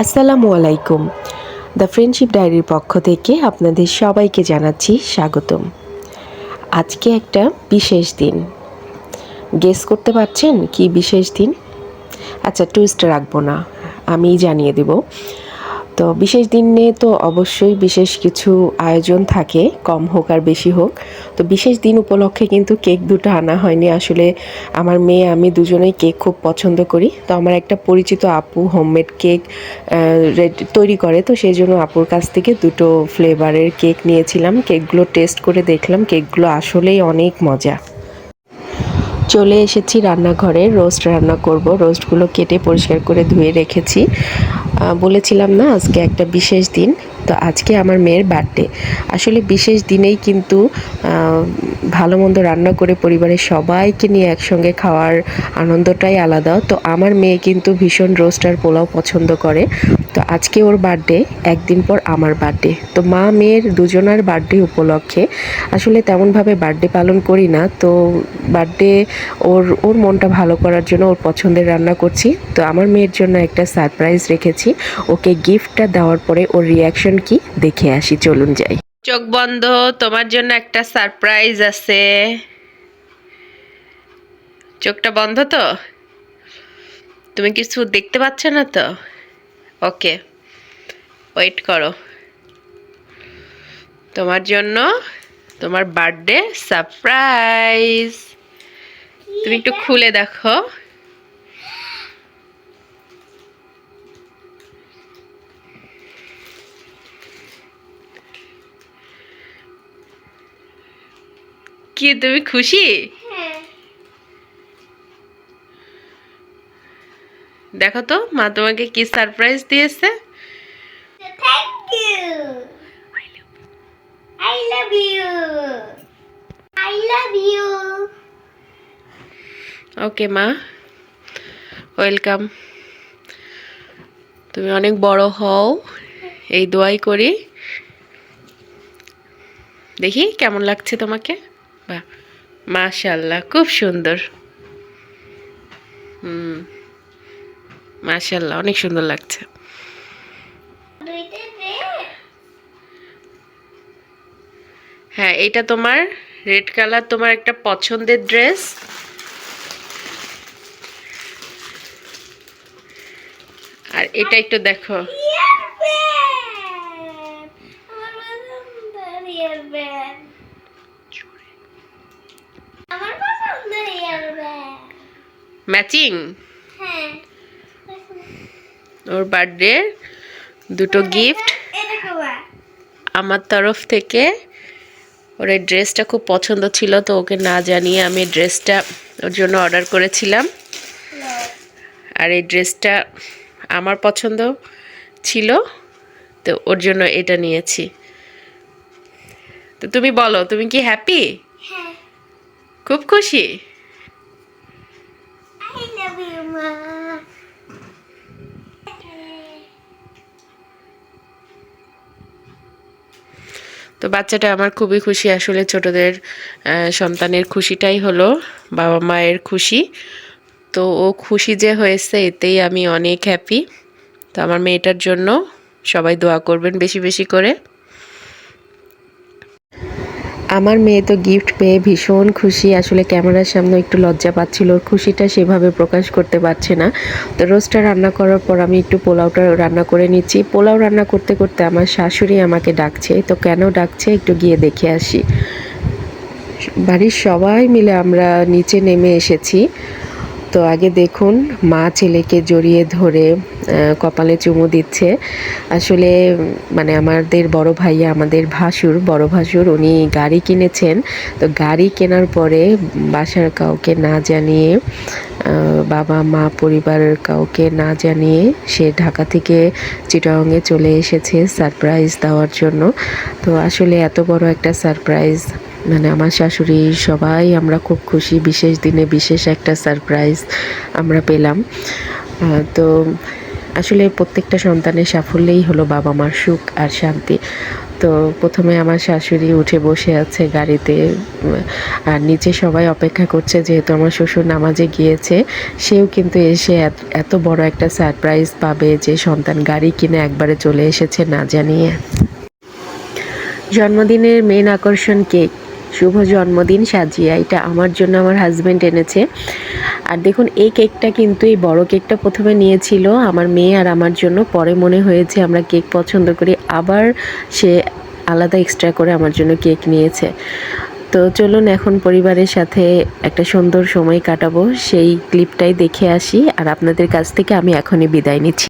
আসসালামু আলাইকুম। The friendship ডায়েরির পক্ষ থেকে আপনাদের সবাইকে জানাচ্ছি স্বাগতম। আজকে একটা বিশেষ দিন। গেস করতে পারছেন কি বিশেষ দিন? আচ্ছা টুইস্ট রাখব না। আমিই জানিয়ে দেব। তো বিশেষ দিনে তো অবশ্যই বিশেষ কিছু আয়োজন থাকে, কম হোক আর বেশি হোক। তো বিশেষ দিন উপলক্ষে কিন্তু কেক দুটো আনা হয়নি। আসলে আমার মেয়ে, আমি দুজনেই কেক খুব পছন্দ করি। তো আমার একটা পরিচিত আপু হোমমেড কেক তৈরি করে। তো সেই জন্য আপুর কাছ থেকে দুটো ফ্লেভারের কেক নিয়েছিলাম। কেকগুলো টেস্ট করে দেখলাম। কেকগুলো আসলেই অনেক মজা। চলে এসেছি রান্নাঘরে রোস্ট রান্না করব। রোস্টগুলো কেটে পরিষ্কার করে ধুয়ে রেখেছি। বলেছিলাম না, আজকে একটা বিশেষ দিন। তো আজকে আমার মেয়ের বার্থডে আসলে বিশেষ দিনেই কিন্তু ভালো মন্দ রান্না করে পরিবারের সবাইকে নিয়ে একসঙ্গে খাওয়ার আনন্দটাই আলাদা। তো আমার মেয়ে কিন্তু ভীষণ রোস্ট আর পোলাও পছন্দ করে। তো আজকে ওর বার্থডে একদিন পর আমার বার্থডে তো মা, মেয়ের দুজনার বার্থডে উপলক্ষে। আসলে তেমনভাবে বার্থডে পালন করি না। তো বার্থডে ওর ওর মনটা ভালো করার জন্য ওর পছন্দের রান্না করছি। তো আমার মেয়ের জন্য একটা সারপ্রাইজ রেখেছি। ওকে গিফটটা দেওয়ার পরে ওর রিয়াকশন কি? দেখে আসি, চলুন যাই। চোখ বন্ধ, তোমার জন্য একটা সারপ্রাইজ আছে। চোখটা বন্ধ তো? তুমি কিছু দেখতে পাচ্ছ না তো? ওকে, ওয়েট করো। তোমার জন্য তোমার বার্থডে সারপ্রাইজ। তুমি একটু খুলে দেখো। কি তুমি খুশি? দেখো তো মা তোমাকে কি সারপ্রাইজ দিয়েছে. ওকে মা। ওয়েলকাম তুমি অনেক বড় হও। এই দোয়াই করি। দেখি কেমন লাগছে তোমাকে? বাহ মাশাল্লাহ খুব সুন্দর। হুম। মাশাল্লাহ অনেক সুন্দর লাগছে। হ্যাঁ এটা তোমার রেড কালার তোমার একটা পছন্দের ড্রেস। আর এটা একটু দেখো Ear band. আমার পছন্দের ear band. আমার পছন্দের ear band. ম্যাচিং। ওর বার্থডে দুটো গিফট আমার তরফ থেকে ওর এই ড্রেসটা খুব পছন্দ ছিল তো ওকে না জানিয়ে আমি ড্রেসটা ওর জন্য অর্ডার করেছিলাম। আর এই ড্রেসটা আমার পছন্দ ছিল তো ওর জন্য এটা নিয়েছি। তো তুমি বলো তুমি কি হ্যাপি হ্যাঁ। খুব খুশি? তো বাচ্চাটা আমার খুবই খুশি আসলে ছোটদের সন্তানের খুশিটাই হলো, বাবা মায়ের খুশি। তো ও খুশি যে হয়েছে, এতেই আমি অনেক হ্যাপি তো আমার মেয়েটার জন্য সবাই দোয়া করবেন বেশি বেশি করে। আমার মেয়ে তো গিফট পেয়ে ভীষণ খুশি। আসলে ক্যামেরার সামনে একটু লজ্জা পাচ্ছিল খুশিটা সেভাবে প্রকাশ করতে পারছে না। তো রোস্টটা রান্না করার পর আমি একটু পোলাওটা রান্না করে নিচ্ছি। পোলাও রান্না করতে করতে আমার শাশুড়ি আমাকে ডাকছে, তো কেন ডাকছে? একটু গিয়ে দেখে আসি। বাড়ির সবাই মিলে আমরা নিচে নেমে এসেছি। তো আগে দেখুন, মা ছেলেকে জড়িয়ে ধরে কপালে চুমু দিচ্ছে। আসলে মানে আমাদের বড় ভাইয়া, আমাদের ভাসুর, বড় ভাসুর, উনি গাড়ি কিনেছেন। তো গাড়ি কেনার পরে বাসার কাউকে না জানিয়ে বাবা, মা, পরিবারের কাউকে না জানিয়ে সে ঢাকা থেকে চিটাংয়ে চলে এসেছে সারপ্রাইজ দেওয়ার জন্য। তো আসলে এত বড় একটা সারপ্রাইজ মানে আমার শাশুড়ি সবাই আমরা খুব খুশি, বিশেষ দিনে বিশেষ একটা সারপ্রাইজ আমরা পেলাম। তো আসলে প্রত্যেকটা সন্তানের সাফল্যেই হলো বাবা মার সুখ আর শান্তি। তো প্রথমে আমার শাশুড়ি উঠে বসে আছে গাড়িতে আর নিচে সবাই অপেক্ষা করছে যেহেতু আমার শ্বশুর নামাজে গিয়েছে, সেও কিন্তু এসে এত- বড় একটা সারপ্রাইজ পাবে যে সন্তান গাড়ি কিনে একবারে চলে এসেছে না জানিয়ে। জন্মদিনের মেন আকর্ষণ কেক শুভ জন্মদিন সাজিয়া, এটা আমার জন্য আমার হাজব্যান্ড এনেছে। আর দেখুন, এই কেকটা কিন্তু এই বড় কেকটা প্রথমে নিয়েছিল আমার মেয়ে আর আমার জন্য। পরে মনে হয়েছে আমরা কেক পছন্দ করি। আবার সে আলাদা এক্সট্রা করে আমার জন্য কেক নিয়েছে। তো চলুন এখন পরিবারের সাথে একটা সুন্দর সময় কাটাবো। সেই ক্লিপটাই দেখে আসি। আর আপনাদের কাছ থেকে আমি এখনই বিদায় নিচ্ছি।